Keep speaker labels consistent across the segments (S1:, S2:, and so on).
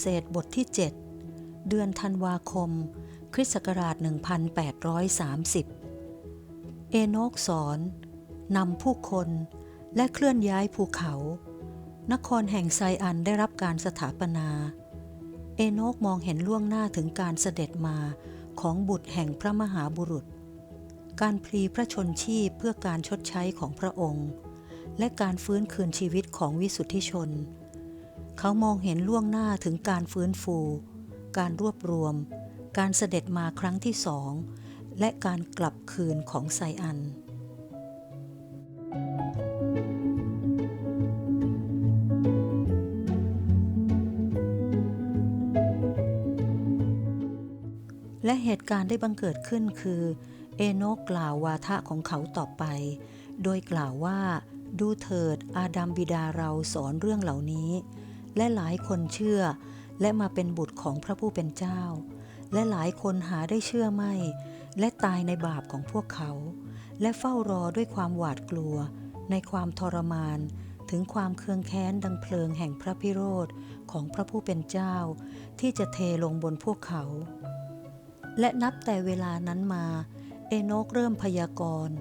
S1: เสสบทที่ 7 เดือนธันวาคม คริสต์ศักราช 1830 เอโนกสอนนำผู้คนและเคลื่อนย้ายภูเขา นครแห่งไซอันได้รับการสถาปนา เอโนกมองเห็นล่วงหน้าถึงการเสด็จมาของบุตรแห่งพระมหาบุรุษ การพลีพระชนชีพเพื่อการชดใช้ของพระองค์ และการฟื้นคืนชีวิตของวิสุทธิชน เขามองเห็นล่วงหน้าถึงการฟื้นฟู การรวบรวม การเสด็จมาครั้งที่สอง และการกลับคืนของไซอัน และเหตุการณ์ได้บังเกิดขึ้นคือ เอโนกล่าววาทะของเขาต่อไป โดยกล่าวว่าดูเถิดอาดัมบิดาเราสอนเรื่องเหล่านี้ และหลายคนเชื่อ และมาเป็นบุตรของพระผู้เป็นเจ้า และหลายคนหาได้เชื่อไม่ และตายในบาปของพวกเขา และเฝ้ารอด้วยความหวาดกลัว ในความทรมาน ถึงความเคืองแค้นดังเพลิงแห่งพระพิโรธของพระผู้เป็นเจ้า ที่จะเทลงบนพวกเขา และนับแต่เวลานั้นมา เอโนกเริ่มพยากรณ์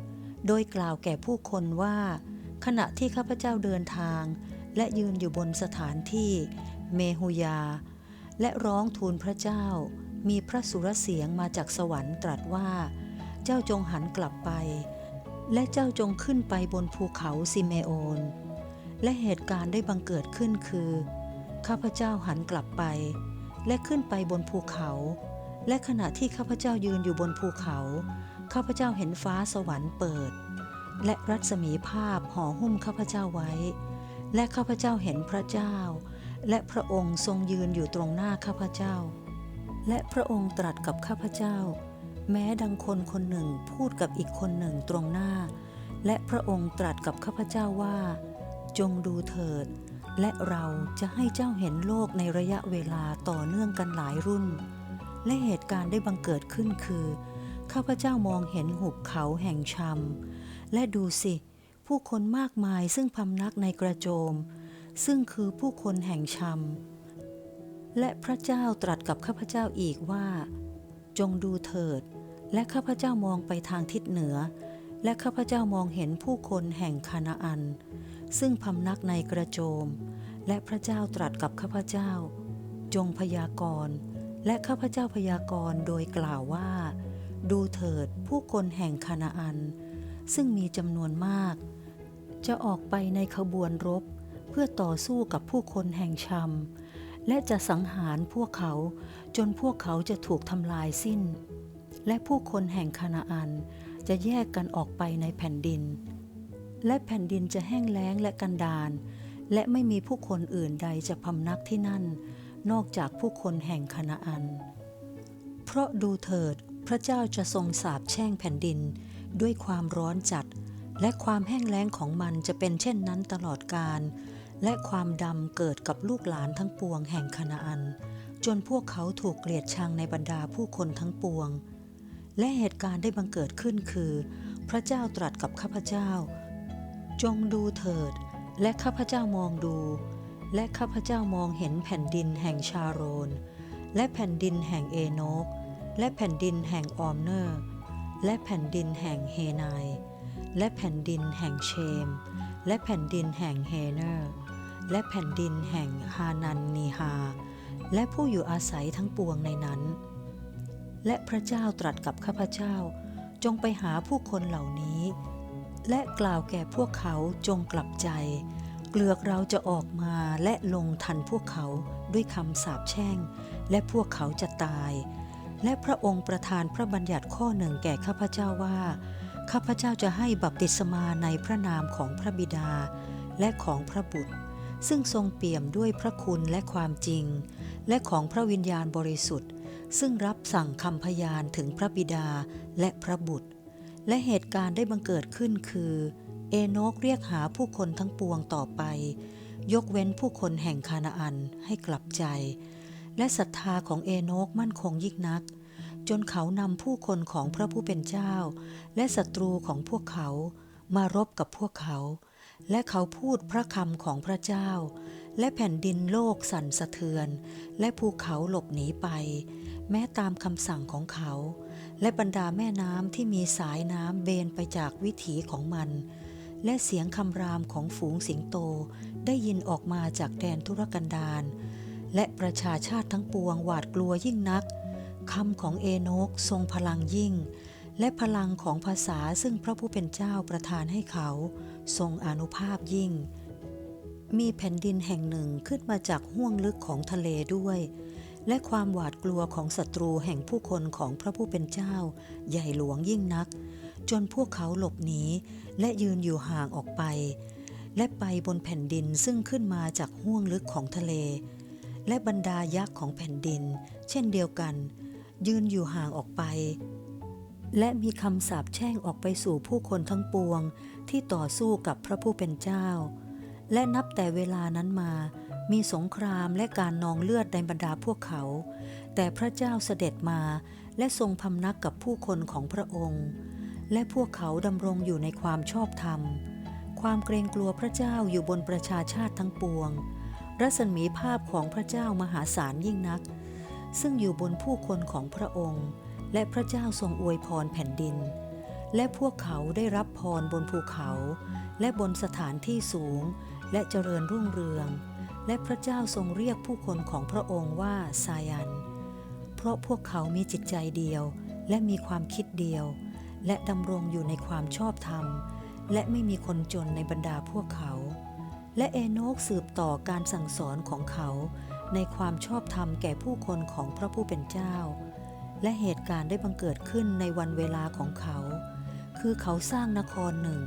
S1: โดยกล่าวแก่ผู้คนว่า ขณะที่ข้าพเจ้าเดินทาง และยืนอยู่บนสถานที่เมหุยา และร้องทูลพระเจ้า มีพระสุรเสียงมาจากสวรรค์ตรัสว่า เจ้าจงหันกลับไป และเจ้าจงขึ้นไปบนภูเขาซิเมโอน และเหตุการณ์ได้บังเกิดขึ้นคือ ข้าพเจ้าหันกลับไป และขึ้นไปบนภูเขา และขณะที่ข้าพเจ้ายืนอยู่บนภูเขา ข้าพเจ้าเห็นฟ้าสวรรค์เปิด และรัศมีภาพห่อหุ้มข้าพเจ้าไว้ และข้าพเจ้าเห็นพระเจ้า และพระองค์ทรงยืนอยู่ตรงหน้าข้าพเจ้า และพระองค์ตรัสกับข้าพเจ้า แม้ดังคนคนหนึ่งพูดกับอีกคนหนึ่งตรงหน้า และพระองค์ตรัสกับข้าพเจ้าว่า จงดูเถิด และเราจะให้เจ้าเห็นโลกในระยะเวลาต่อเนื่องกันหลายรุ่น และเหตุการณ์ได้บังเกิดขึ้นคือ ข้าพเจ้ามองเห็นหุบเขาแห่งชำและดูสิ ผู้คนมากมายซึ่งพำนักในกระโจม ซึ่งคือผู้คนแห่งชำและพระเจ้าตรัสกับข้าพเจ้าอีกว่า จงดูเถิด และข้าพเจ้ามองไปทางทิศเหนือ และข้าพเจ้ามองเห็นผู้คนแห่งคานาอัน ซึ่งพำนักในกระโจม และพระเจ้าตรัสกับข้าพเจ้า จงพยากรณ์และข้าพเจ้าพยากรณ์โดยกล่าวว่า ดูเถิดผู้คนแห่งคานาอัน ซึ่งมีจำนวนมาก จะออกไปในขบวนรบ เพื่อต่อสู้กับผู้คนแห่งชำและจะสังหารพวกเขาจนพวกเขาจะถูกทำลายสิ้น และผู้คนแห่งคานาอันจะแยกกันออกไปในแผ่นดิน และแผ่นดินจะแห้งแล้งและกันดารและไม่มีผู้คนอื่นใดจะพำนักที่นั่น นอกจากผู้คนแห่งคานาอัน เพราะดูเถิดพระเจ้าจะทรงสาบแช่งแผ่นดินด้วยความร้อนจัด และความแห้งแล้งของมันจะเป็นเช่นนั้นตลอดกาลและความดำเกิดกับลูกหลานทั้งปวงแห่งคานาอัน จนพวกเขาถูกเกลียดชังในบรรดาผู้คนทั้งปวง และเหตุการณ์ได้บังเกิดขึ้นคือ พระเจ้าตรัสกับข้าพเจ้า จงดูเถิด และข้าพเจ้ามองดู และข้าพเจ้ามองเห็นแผ่นดินแห่งชาโรน และแผ่นดินแห่งเอโนกและแผ่นดินแห่งออมเนอร์ และแผ่นดินแห่งเฮนาย และแผ่นดินแห่งเชม และแผ่นดินแห่งเฮเนอร์ และแผ่นดินแห่งฮานันนีฮา และผู้อยู่อาศัยทั้งปวงในนั้น และพระเจ้าตรัสกับข้าพเจ้า จงไปหาผู้คนเหล่านี้ และกล่าวแก่พวกเขาจงกลับใจ เกลือกเราจะออกมาและลงทันพวกเขาด้วยคำสาปแช่ง และพวกเขาจะตาย และพระองค์ประทานพระบัญญัติข้อหนึ่งแก่ข้าพเจ้าว่า ข้าพเจ้าจะให้บัพติศมาในพระนามของพระบิดา และของพระบุตร ซึ่งทรงเปี่ยมด้วยพระคุณและความจริง และของพระวิญญาณบริสุทธิ์ ซึ่งรับสั่งคำพยานถึงพระบิดาและพระบุตร และเหตุการณ์ได้บังเกิดขึ้นคือ เอโนกเรียกหาผู้คนทั้งปวงต่อไป ยกเว้นผู้คนแห่งคานาอันให้กลับใจ และศรัทธาของเอโนกมั่นคงยิ่งนัก จนเขานำผู้คนของพระผู้เป็นเจ้า และศัตรูของพวกเขามารบกับพวกเขา และเขาพูดพระคำของพระเจ้า และแผ่นดินโลกสั่นสะเทือน และภูเขาหลบหนีไป แม้ตามคำสั่งของเขา และบรรดาแม่น้ำที่มีสายน้ำเบนไปจากวิถีของมัน และเสียงคำรามของฝูงสิงโตได้ยินออกมาจากแดนธุรกันดารและประชาชาติทั้งปวงหวาดกลัวยิ่งนัก คำของเอโนกทรงพลังยิ่ง และพลังของภาษาซึ่งพระผู้เป็นเจ้าประทานให้เขา ทรงอนุภาพยิ่ง มีแผ่นดินแห่งหนึ่งขึ้นมาจากห้วงลึกของทะเลด้วย และความหวาดกลัวของศัตรูแห่งผู้คนของพระผู้เป็นเจ้า ใหญ่หลวงยิ่งนัก จนพวกเขาหลบหนีและยืนอยู่ห่างออกไป และไปบนแผ่นดินซึ่งขึ้นมาจากห้วงลึกของทะเล และบรรดายักษ์ของแผ่นดิน เช่นเดียวกัน ยืนอยู่ห่างออกไป และมีคำสาปแช่งออกไปสู่ผู้คนทั้งปวงที่ต่อสู้กับพระผู้เป็นเจ้า และนับแต่เวลานั้นมา มีสงครามและการนองเลือดในบรรดาพวกเขา แต่พระเจ้าเสด็จมาและทรงพำนักกับผู้คนของพระองค์ และพวกเขาดำรงอยู่ในความชอบธรรม ความเกรงกลัวพระเจ้าอยู่บนประชาชาติทั้งปวง รัศมีภาพของพระเจ้ามหาศาลยิ่งนัก ซึ่งอยู่บนผู้คนของพระองค์ และพระเจ้าทรงอวยพรแผ่นดิน และพวกเขาได้รับพรบนภูเขา และบนสถานที่สูง และเจริญรุ่งเรือง และพระเจ้าทรงเรียกผู้คนของพระองค์ว่าซายัน เพราะพวกเขามีจิตใจเดียว และมีความคิดเดียว และดำรงอยู่ในความชอบธรรม และไม่มีคนจนในบรรดาพวกเขา และเอโนกสืบต่อการสั่งสอนของเขา ในความชอบธรรมแก่ผู้คนของพระผู้เป็นเจ้า และเหตุการณ์ได้บังเกิดขึ้นในวันเวลาของเขา คือเขาสร้างนครหนึ่ง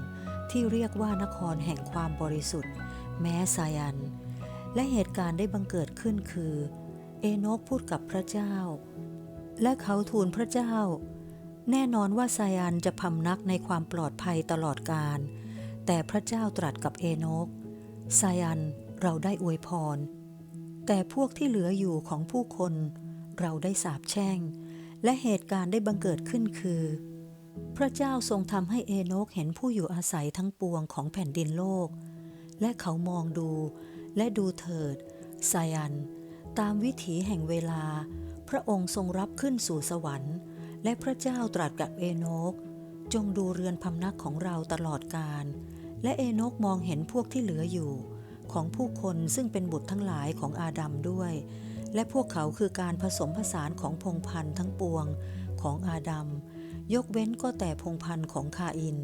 S1: ที่เรียกว่านครแห่งความบริสุทธิ์ แม้ซายัน และเหตุการณ์ได้บังเกิดขึ้นคือ เอโนกพูดกับพระเจ้า และเขาทูลพระเจ้า แน่นอนว่าซายันจะพำนักในความปลอดภัยตลอดกาลแต่พระเจ้าตรัสกับเอโนกซายันเราได้อวยพร แต่พวกที่เหลืออยู่ของผู้คนเราได้สาปแช่ง และเหตุการณ์ได้บังเกิดขึ้นคือ พระเจ้าทรงทำให้เอโนกเห็นผู้อยู่อาศัยทั้งปวงของแผ่นดินโลก และเขามองดู และดูเถิดไซายัน ตามวิถีแห่งเวลา พระองค์ทรงรับขึ้นสู่สวรรค์ และพระเจ้าตรัสกับเอโนกจงดูเรือนพำนักของเราตลอดกาลและเอโนกมองเห็นพวกที่เหลืออยู่ ของผู้คนซึ่งเป็นบุตรทั้งหลายของอาดัมด้วย และพวกเขาคือการผสมผสานของพงพันธ์ทั้งปวงของอาดัม ยกเว้นก็แต่พงพันธ์ของคาอิน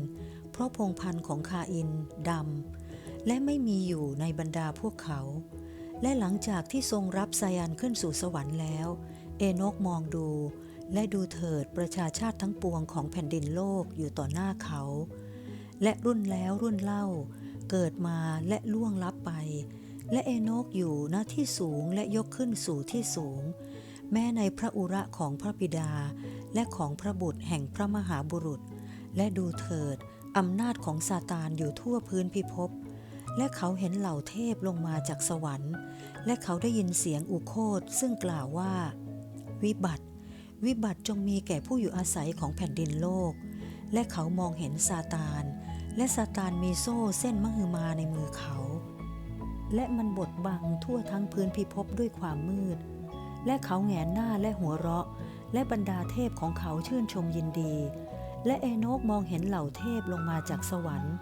S1: เพราะพงพันธ์ของคาอินดำและไม่มีอยู่ในบรรดาพวกเขา และหลังจากที่ทรงรับไซยันขึ้นสู่สวรรค์แล้ว เอโนกมองดูและดูเถิดประชาชาติทั้งปวงของแผ่นดินโลกอยู่ต่อหน้าเขา และรุ่นแล้วรุ่นเล่า เกิดมาและล่วงลับไป และเอโนกอยู่ณที่สูงและยกขึ้นสู่ที่สูง แม้ในพระอุระของพระบิดา และของพระบุตรแห่งพระมหาบุรุษ และดูเถิดอำนาจของซาตานอยู่ทั่วพื้นพิภพและเขาเห็นเหล่าเทพลงมาจากสวรรค์ และเขาได้ยินเสียงอุโคตซึ่งกล่าวว่า วิบัติ วิบัติจงมีแก่ผู้อยู่อาศัยของแผ่นดินโลก และเขามองเห็นซาตาน และซาตานมีโซ่เส้นมหึมาในมือเขา และมันบดบังทั่วทั้งพื้นพิภพด้วยความมืด และเขาแหงนหน้าและหัวเราะ และบรรดาเทพของเขาชื่นชมยินดี และเอโนกมองเห็นเหล่าเทพลงมาจากสวรรค์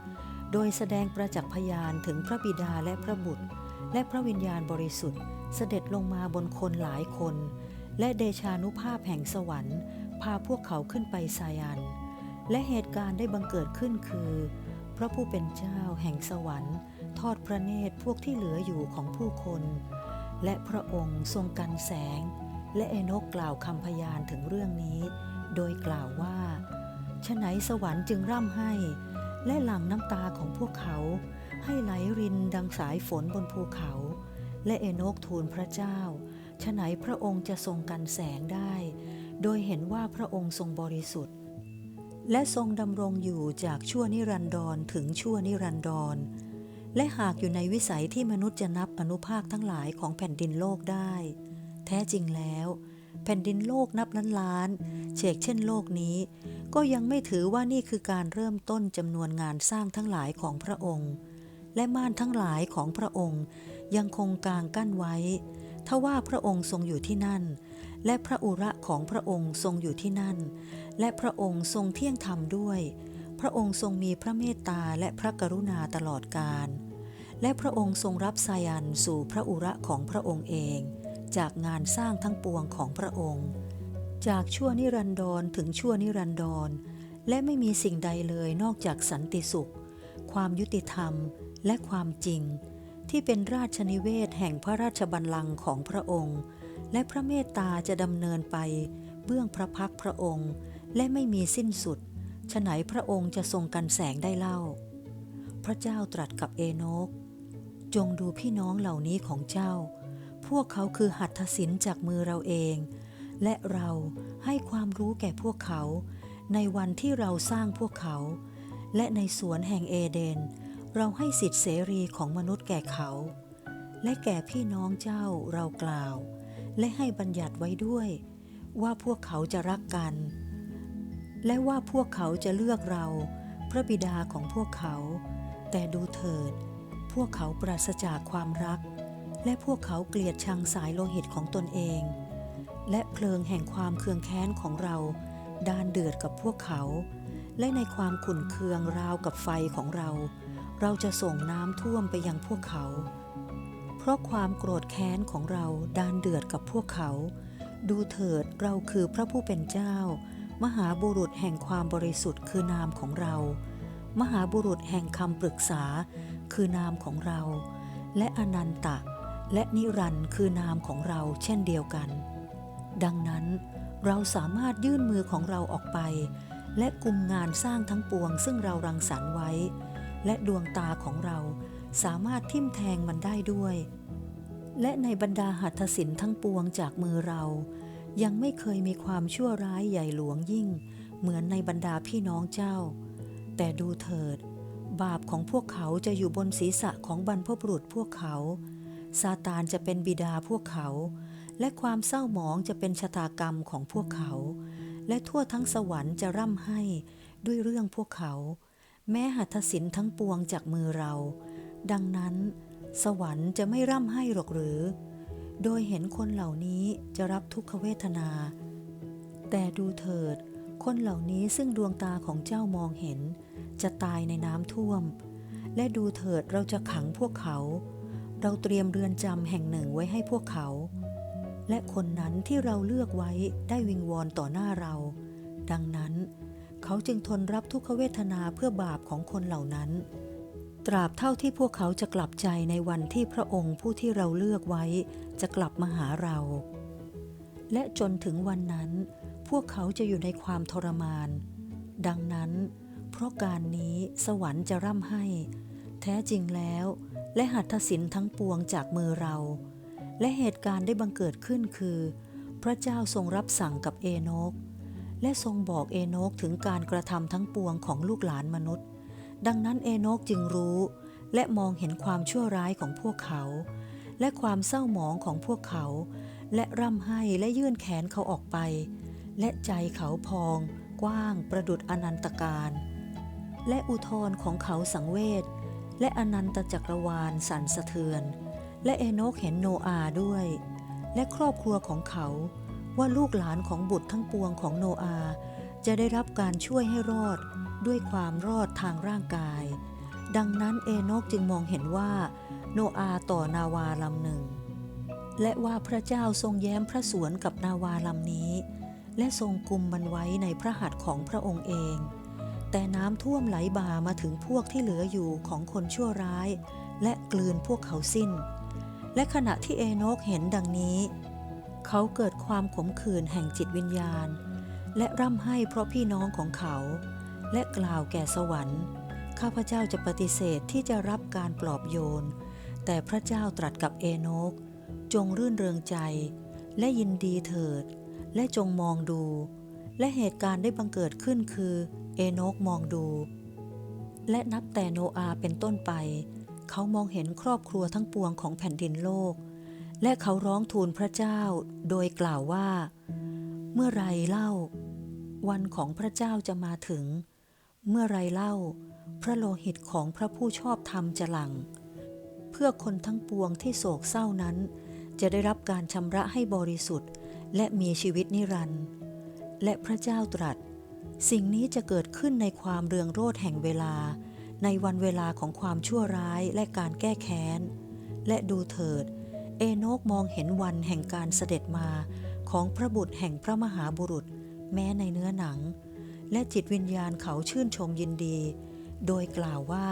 S1: โดยแสดงประจักษ์พยานถึงพระบิดาและพระบุตร และพระวิญญาณบริสุทธิ์ เสด็จลงมาบนคนหลายคน และเดชานุภาพแห่งสวรรค์ พาพวกเขาขึ้นไปซายันและเหตุการณ์ได้บังเกิดขึ้นคือ ระผู้เป็นเจ้าแห่งสวรรค์ ทอดพระเนตรพวกที่เหลืออยู่ของผู้คน และพระองค์ทรงกันแสง และเอโนกกล่าวคำพยานถึงเรื่องนี้ โดยกล่าวว่าฉะไหนสวรรค์จึงร่ำให้ และหลั่งน้ำตาของพวกเขา ให้ไหลรินดังสายฝนบนภูเขา และเอโนกทูลพระเจ้าฉะไหนพระองค์จะทรงกันแสงได้ โดยเห็นว่าพระองค์ทรงบริสุทธิ์ และทรงดำรงอยู่จากชั่วนิรันดรถึงชั่วนิรันดร และหากอยู่ในวิสัยที่มนุษย์จะนับอนุภาคทั้งหลายของแผ่นดินโลกได้ แท้จริงแล้ว แผ่นดินโลกนับล้านล้านๆเฉกเช่นโลกนี้ ก็ยังไม่ถือว่านี่คือการเริ่มต้นจำนวนงานสร้างทั้งหลายของพระองค์ และม่านทั้งหลายของพระองค์ ยังคงกางกั้นไว้ทว่าพระองค์ทรงอยู่ที่นั่น และพระอุระของพระองค์ทรงอยู่ที่นั่น และพระองค์ทรงเที่ยงธรรมด้วย พระองค์ทรงมีพระเมตตาและพระกรุณาตลอดกาล และพระองค์ทรงรับไซยันสู่พระอุระของพระองค์เอง จากงานสร้างทั้งปวงของพระองค์ จากชั่วนิรันดรถึงชั่วนิรันดร และไม่มีสิ่งใดเลยนอกจากสันติสุข ความยุติธรรมและความจริง ที่เป็นราชนิเวศแห่งพระราชบัลลังก์ของพระองค์ และพระเมตตาจะดำเนินไปเบื้องพระพักพระองค์ และไม่มีสิ้นสุดฉไหนพระองค์จะทรงกันแสงได้เล่า พระเจ้าตรัสกับเอโนก จงดูพี่น้องเหล่านี้ของเจ้า พวกเขาคือหัตถศิลป์จากมือเราเอง และเราให้ความรู้แก่พวกเขา ในวันที่เราสร้างพวกเขา และในสวนแห่งเอเดน เราให้สิทธิเสรีของมนุษย์แก่เขา และแก่พี่น้องเจ้าเรากล่าว และให้บัญญัติไว้ด้วย ว่าพวกเขาจะรักกัน และว่าพวกเขาจะเลือกเรา พระบิดาของพวกเขา แต่ดูเถิด พวกเขาปราศจากความรัก และพวกเขาเกลียดชังสายโลหิตของตนเอง และเพลิงแห่งความเคืองแค้นของเราดานเดือดกับพวกเขา และในความขุ่นเคืองราวกับไฟของเรา เราจะส่งน้ำท่วมไปยังพวกเขา เพราะความโกรธแค้นของเราดานเดือดกับพวกเขา ดูเถิดเราคือพระผู้เป็นเจ้า มหาบุรุษแห่งความบริสุทธิ์คือนามของเรา มหาบุรุษแห่งคำปรึกษา คือนามของเรา และอนันตะ และนิรันดร์คือนามของเราเช่นเดียวกัน ดังนั้นเราสามารถยื่นมือของเราออกไป และกุมงานสร้างทั้งปวงซึ่งเรารังสรรค์ไว้ และดวงตาของเราสามารถทิ่มแทงมันได้ด้วย และในบรรดาหัตถศิลป์ทั้งปวงจากมือเรา ยังไม่เคยมีความชั่วร้ายใหญ่หลวงยิ่ง เหมือนในบรรดาพี่น้องเจ้า แต่ดูเถิด บาปของพวกเขาจะอยู่บนศีรษะของบรรพบุรุษพวกเขา ซาตานจะเป็นบิดาพวกเขา และความเศร้าหมองจะเป็นชะตากรรมของพวกเขา และทั่วทั้งสวรรค์จะร่ำให้ด้วยเรื่องพวกเขา แม้หัตถศิลป์ทั้งปวงจากมือเรา ดังนั้น สวรรค์จะไม่ร่ำให้หรอกหรือ โดยเห็นคนเหล่านี้จะรับทุกขเวทนา แต่ดูเถิด คนเหล่านี้ซึ่งดวงตาของเจ้ามองเห็น จะตายในน้ำท่วม และดูเถิดเราจะขังพวกเขา เราเตรียมเรือนจำแห่งหนึ่งไว้ให้พวกเขา และคนนั้นที่เราเลือกไว้ได้วิงวอนต่อหน้าเรา ดังนั้น เขาจึงทนรับทุกขเวทนาเพื่อบาปของคนเหล่านั้นตราบเท่าที่พวกเขาจะกลับใจในวันที่พระองค์ผู้ที่เราเลือกไว้ จะกลับมาหาเรา และจนถึงวันนั้นพวกเขาจะอยู่ในความทรมาน ดังนั้น เพราะการนี้สวรรค์จะร่ำให้ แท้จริงแล้ว และหัตถศิลทั้งปวงจากมือเรา และเหตุการณ์ได้บังเกิดขึ้นคือ พระเจ้าทรงรับสั่งกับเอโนกและทรงบอกเอโนกถึงการกระทำทั้งปวงของลูกหลานมนุษย์ ดังนั้นเอโนกจึงรู้ และมองเห็นความชั่วร้ายของพวกเขา และความเศร้าหมองของพวกเขา และร่ำให้และยื่นแขนเขาออกไป และใจเขาพอง กว้างประดุดอนันตการ และอุทธรของเขาสังเวชและอนันตจักรวาลสั่นสะเทือน และเอโนกเห็นโนอาด้วย และครอบครัวของเขา ว่าลูกหลานของบุตรทั้งปวงของโนอาจะได้รับการช่วยให้รอดด้วยความรอดทางร่างกาย ดังนั้นเอโนกจึงมองเห็นว่า โนอาต่อนาวาลำหนึ่ง และว่าพระเจ้าทรงแย้มพระสวนกับนาวาลำนี้ และทรงกุมมันไว้ในพระหัตถ์ของพระองค์เอง แต่น้ำท่วมไหลบ่ามาถึงพวกที่เหลืออยู่ของคนชั่วร้าย และกลืนพวกเขาสิ้น และขณะที่เอโนกเห็นดังนี้ เขาเกิดความขมขื่นแห่งจิตวิญญาณ และร่ำไห้เพราะพี่น้องของเขา และกล่าวแก่สวรรค์ข้าพเจ้าจะปฏิเสธที่จะรับการปลอบโยน แต่พระเจ้าตรัสกับเอโนก จงรื่นเริงใจ และยินดีเถิด และจงมองดู และเหตุการณ์ได้บังเกิดขึ้นคือ เอโนกมองดู และนับแต่โนอาเป็นต้นไป เขามองเห็นครอบครัวทั้งปวงของแผ่นดินโลก และเขาร้องทูลพระเจ้า โดยกล่าวว่า เมื่อไรเล่า วันของพระเจ้าจะมาถึง เมื่อไรเล่า พระโลหิตของพระผู้ชอบธรรมจะหลั่ง พื่อพื่อคนทั้งปวงที่โศกเศร้านั้น จะได้รับการชำระให้บริสุทธิ์ และมีชีวิตนิรันดร์และพระเจ้าตรัส สิ่งนี้จะเกิดขึ้นในความเรืองโรดแห่งเวลา ในวันเวลาของความชั่วร้ายและการแก้แค้น และดูเถิด เอโนกมองเห็นวันแห่งการเสด็จมาของพระบุตรแห่งพระมหาบุรุษ แม้ในเนื้อหนัง และจิตวิญญาณเขาชื่นชมยินดี โดยกล่าวว่า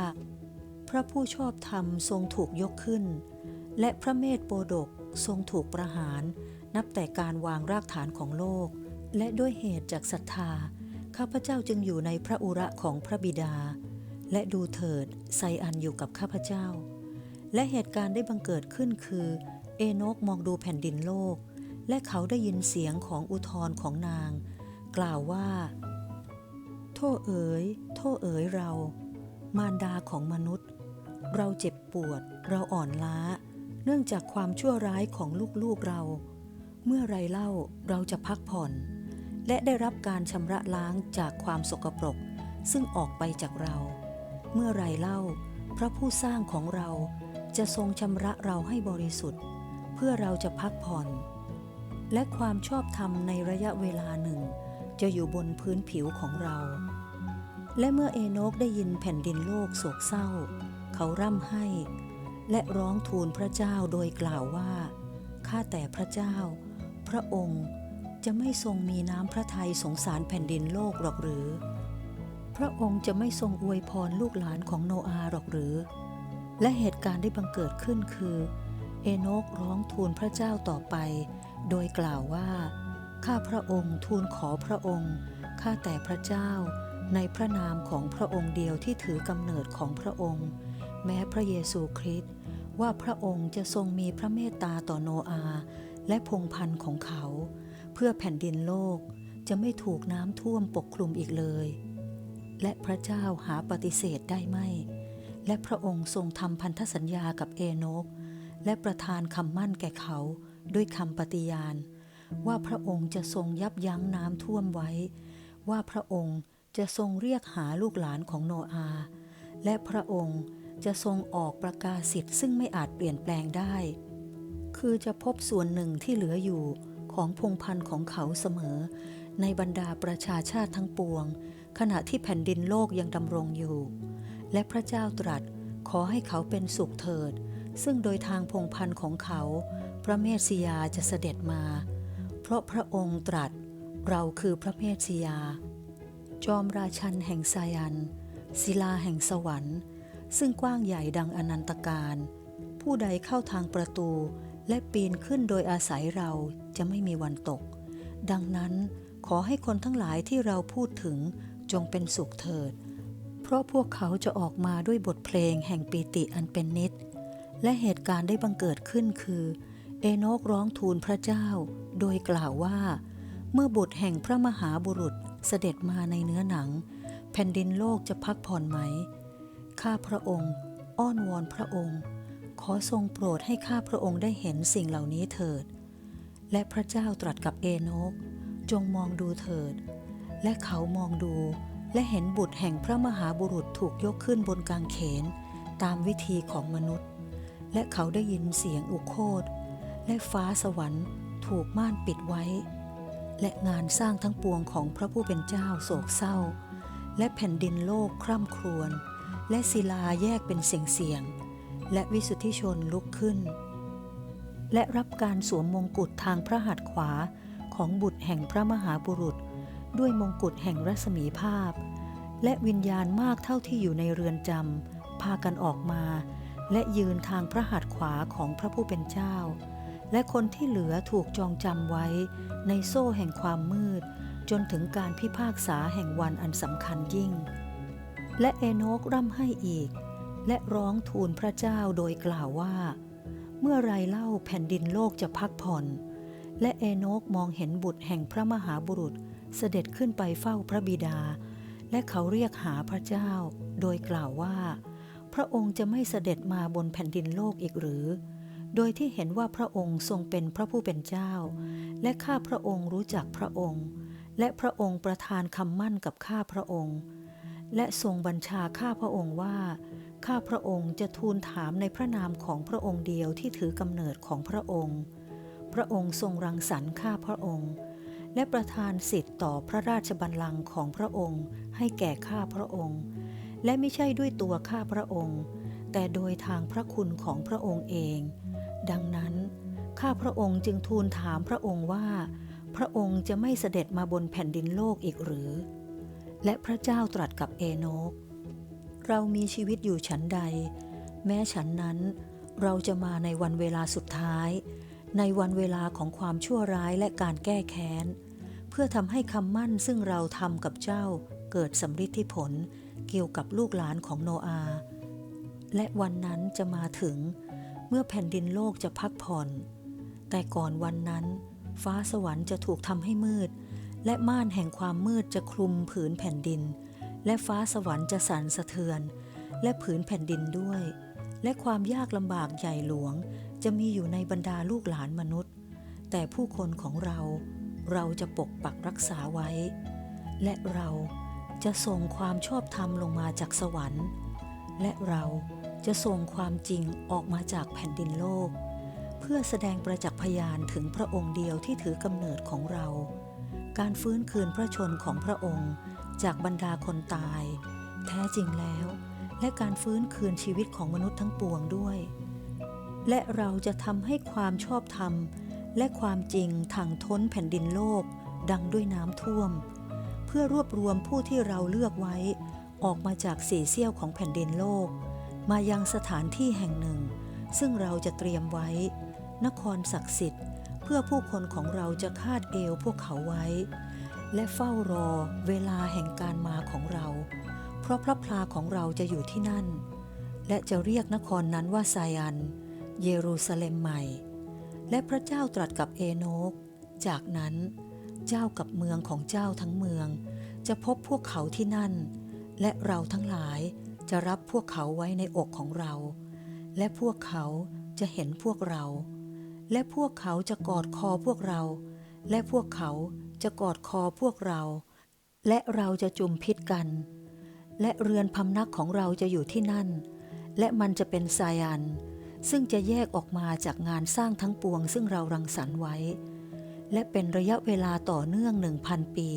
S1: พระผู้ชอบธรรมทรงถูกยกขึ้น และพระเมธโปดกทรงถูกประหาร นับแต่การวางรากฐานของโลก และด้วยเหตุจากศรัทธา ข้าพเจ้าจึงอยู่ในพระอุระของพระบิดา และดูเถิดไซอันอยู่กับข้าพเจ้า และเหตุการณ์ได้บังเกิดขึ้นคือ เอโนกมองดูแผ่นดินโลก และเขาได้ยินเสียงของอุทธรของนาง กล่าวว่า โทษเอ๋ย โทษเอ๋ยเรา มารดาของมนุษย์ เราเจ็บปวด เราอ่อนล้า เนื่องจากความชั่วร้ายของลูกๆเรา เมื่อไรเล่าเราจะพักผ่อน และได้รับการชำระล้างจากความสกปรก ซึ่งออกไปจากเรา เมื่อไรเล่า พระผู้สร้างของเราจะทรงชำระเราให้บริสุทธิ์ เพื่อเราจะพักผ่อน และความชอบธรรมในระยะเวลาหนึ่ง จะอยู่บนพื้นผิวของเรา และเมื่อเอโนกได้ยินแผ่นดินโลกโศกเศร้า เขาร่ำไห้ และร้องทูลพระเจ้าโดยกล่าวว่า ข้าแต่พระเจ้า พระองค์จะไม่ทรงมีน้ำพระทัยสงสารแผ่นดินโลกหรอกหรือ พระองค์จะไม่ทรงอวยพรลูกหลานของโนอาหรอกหรือ และเหตุการณ์ได้บังเกิดขึ้นคือ เอโนกร้องทูลพระเจ้าต่อไป โดยกล่าวว่า ข้าพระองค์ทูลขอพระองค์ ข้าแต่พระเจ้าในพระนามของพระองค์เดียวที่ถือกำเนิดของพระองค์ แม้พระเยซูคริสต์ว่าพระองค์จะทรงมีพระเมตตาต่อโนอาและพงพันธุ์ของเขา เพื่อแผ่นดินโลกจะไม่ถูกน้ำท่วมปกคลุมอีกเลย และพระเจ้าหาปฏิเสธได้ไม่ และพระองค์ทรงทำพันธสัญญากับเอโนก และประทานคำมั่นแก่เขาด้วยคำปฏิญาณ ว่าพระองค์จะทรงยับยั้งน้ำท่วมไว้ ว่าพระองค์จะทรงเรียกหาลูกหลานของโนอา และพระองค์ จะทรงออกประกาศสิทธิ์ซึ่งไม่อาจเปลี่ยนแปลงได้ คือจะพบส่วนหนึ่งที่เหลืออยู่ของพงพันธ์ของเขาเสมอ ในบรรดาประชาชาติทั้งปวง ขณะที่แผ่นดินโลกยังดำรงอยู่ และพระเจ้าตรัสขอให้เขาเป็นสุขเถิด ซึ่งโดยทางพงพันธ์ของเขา พระเมสสิยาจะเสด็จมา เพราะพระองค์ตรัส เราคือพระเมสสิยา จอมราชันแห่งไซยัน ศิลาแห่งสวรรค์ ซึ่งกว้างใหญ่ดังอนันตการ ผู้ใดเข้าทางประตูและปีนขึ้นโดยอาศัยเราจะไม่มีวันตก ดังนั้นขอให้คนทั้งหลายที่เราพูดถึงจงเป็นสุขเถิด เพราะพวกเขาจะออกมาด้วยบทเพลงแห่งปีติอันเป็นนิด และเหตุการณ์ได้บังเกิดขึ้นคือ เอโนกร้องทูลพระเจ้า โดยกล่าวว่า เมื่อบุตรแห่งพระมหาบุรุษเสด็จมาในเนื้อหนัง แผ่นดินโลกจะพักผ่อนไหม ข้าพระองค์ อ้อนวอนพระองค์ ขอทรงโปรดให้ข้าพระองค์ได้เห็นสิ่งเหล่านี้เถิด และพระเจ้าตรัสกับเอโนกจงมองดูเถิด และเขามองดูและเห็นบุตรแห่งพระมหาบุรุษถูกยกขึ้นบนกางเขน ตามวิธีของมนุษย์ และเขาได้ยินเสียงอุโคตและฟ้าสวรรค์ถูกม่านปิดไว้ และงานสร้างทั้งปวงของพระผู้เป็นเจ้าโศกเศร้า และแผ่นดินโลกคร่ำครวญ และศิลาแยกเป็นเสียงเสียงและวิสุทธิชนลุกขึ้น และรับการสวมมงกุฎทางพระหัตถ์ขวาของบุตรแห่งพระมหาบุรุษ ด้วยมงกุฎแห่งรัศมีภาพ และวิญญาณมากเท่าที่อยู่ในเรือนจำพากันออกมา และยืนทางพระหัตถ์ขวาของพระผู้เป็นเจ้า และคนที่เหลือถูกจองจำไว้ในโซ่แห่งความมืด จนถึงการพิพากษาแห่งวันอันสำคัญยิ่ง และเอโนกร่ำให้อีก และร้องทูลพระเจ้าโดยกล่าวว่า เมื่อไรเล่าแผ่นดินโลกจะพักผ่อน และเอโนกมองเห็นบุตรแห่งพระมหาบุรุษเสด็จขึ้นไปเฝ้าพระบิดา และเขาเรียกหาพระเจ้า โดยกล่าวว่า พระองค์จะไม่เสด็จมาบนแผ่นดินโลกอีกหรือ โดยที่เห็นว่าพระองค์ทรงเป็นพระผู้เป็นเจ้า และข้าพระองค์รู้จักพระองค์ และพระองค์ประทานคำมั่นกับข้าพระองค์ และทรงบัญชาข้าพระองค์ว่า ข้าพระองค์จะทูลถามในพระนามของพระองค์เดียวที่ถือกำเนิดของพระองค์ พระองค์ทรงรังสรรค์ข้าพระองค์ และประทานสิทธิ์ต่อพระราชบัลลังก์ของพระองค์ ให้แก่ข้าพระองค์ และไม่ใช่ด้วยตัวข้าพระองค์ แต่โดยทางพระคุณของพระองค์เอง ดังนั้น ข้าพระองค์จึงทูลถามพระองค์ว่า พระองค์จะไม่เสด็จมาบนแผ่นดินโลกอีกหรือ และพระเจ้าตรัสกับเอโนก เรามีชีวิตอยู่ฉันใด แม้ฉันนั้นเราจะมาในวันเวลาสุดท้าย ในวันเวลาของความชั่วร้ายและการแก้แค้น เพื่อทำให้คำมั่นซึ่งเราทำกับเจ้าเกิดสำฤทธิผลเกี่ยวกับลูกหลานของโนอา และวันนั้นจะมาถึงเมื่อแผ่นดินโลกจะพักผ่อน แต่ก่อนวันนั้น ฟ้าสวรรค์จะถูกทำให้มืด และม่านแห่งความมืดจะคลุมผืนแผ่นดิน และฟ้าสวรรค์จะสั่นสะเทือน และผืนแผ่นดินด้วย และความยากลำบากใหญ่หลวง จะมีอยู่ในบรรดาลูกหลานมนุษย์ แต่ผู้คนของเราเราจะปกปักรักษาไว้ และเราจะส่งความชอบธรรมลงมาจากสวรรค์ และเราจะส่งความจริงออกมาจากแผ่นดินโลก เพื่อแสดงประจักษ์พยานถึงพระองค์เดียวที่ถือกำเนิดของเรา การฟื้นคืนพระชนของพระองค์ จากบรรดาคนตาย แท้จริงแล้ว และการฟื้นคืนชีวิตของมนุษย์ทั้งปวงด้วย และเราจะทำให้ความชอบธรรม และความจริงทางท้นแผ่นดินโลก ดังด้วยน้ำท่วม เพื่อรวบรวมผู้ที่เราเลือกไว้ ออกมาจากสี่เสี้ยวของแผ่นดินโลก มายังสถานที่แห่งหนึ่ง ซึ่งเราจะเตรียมไว้ นครศักดิ์สิทธิ์ พื่อผู้คนของเราจะคาดเอวพวกเขาไว้ และเฝ้ารอเวลาแห่งการมาของเรา เพราะพระพลาของเราจะอยู่ที่นั่น และจะเรียกนครนั้นว่าไซอัน เยรูซาเล็มใหม่ และพระเจ้าตรัสกับเอโนก จากนั้น เจ้ากับเมืองของเจ้าทั้งเมือง จะพบพวกเขาที่นั่น และเราทั้งหลายจะรับพวกเขาไว้ในอกของเรา และพวกเขาจะเห็นพวกเรา และพวกเขาจะกอดคอพวกเรา และพวกเขาจะกอดคอพวกเรา และเราจะจุมพิษกัน และเรือนพำนักของเราจะอยู่ที่นั่น และมันจะเป็นไซอัน ซึ่งจะแยกออกมาจากงานสร้างทั้งปวงซึ่งเรารังสรรค์ไว้ และเป็นระยะเวลาต่อเนื่องหนึ่งพันปี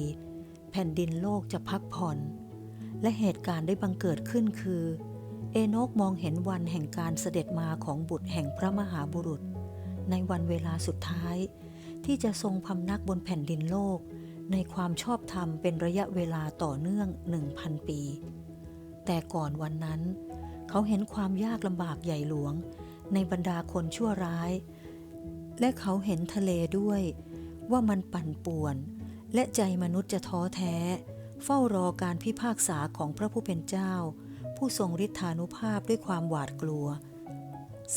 S1: แผ่นดินโลกจะพักผ่อน และเหตุการณ์ได้บังเกิดขึ้นคือ เอโนกมองเห็นวันแห่งการเสด็จมาของบุตรแห่งพระมหาบุรุษ ในวันเวลาสุดท้าย ที่จะทรงพำนักบนแผ่นดินโลก ในความชอบธรรมเป็นระยะเวลาต่อเนื่องหนึ่งพันปี แต่ก่อนวันนั้น เขาเห็นความยากลำบากใหญ่หลวง ในบรรดาคนชั่วร้าย และเขาเห็นทะเลด้วย ว่ามันปั่นป่วน และใจมนุษย์จะท้อแท้ เฝ้ารอการพิพากษาของพระผู้เป็นเจ้า ผู้ทรงฤทธานุภาพด้วยความหวาดกลัว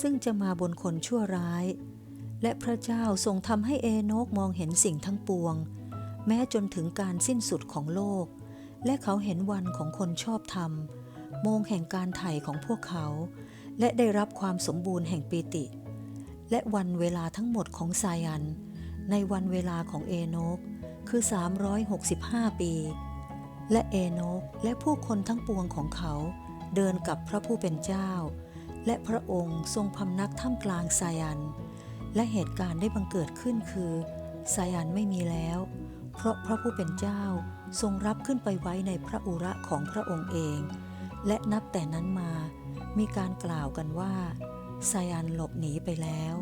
S1: ซึ่งจะมาบนคนชั่วร้าย และพระเจ้าทรงทำให้เอโนกมองเห็นสิ่งทั้งปวง แม้จนถึงการสิ้นสุดของโลก และเขาเห็นวันของคนชอบธรรมโมงแห่งการไถ่ของพวกเขา และได้รับความสมบูรณ์แห่งปีติ และวันเวลาทั้งหมดของไซอัน ในวันเวลาของเอโนกคือ 365 ปี และเอโนกและผู้คนทั้งปวงของเขาเดินกับพระผู้เป็นเจ้า และพระองค์ทรงพำนักท่ามกลางไซอัน และเหตุการณ์ได้บังเกิดขึ้นคือไซอันไม่มีแล้ว เพราะพระผู้เป็นเจ้าทรงรับขึ้นไปไว้ในพระอุระของพระองค์เอง และนับแต่นั้นมามีการกล่าวกันว่าไซอันหลบหนีไปแล้ว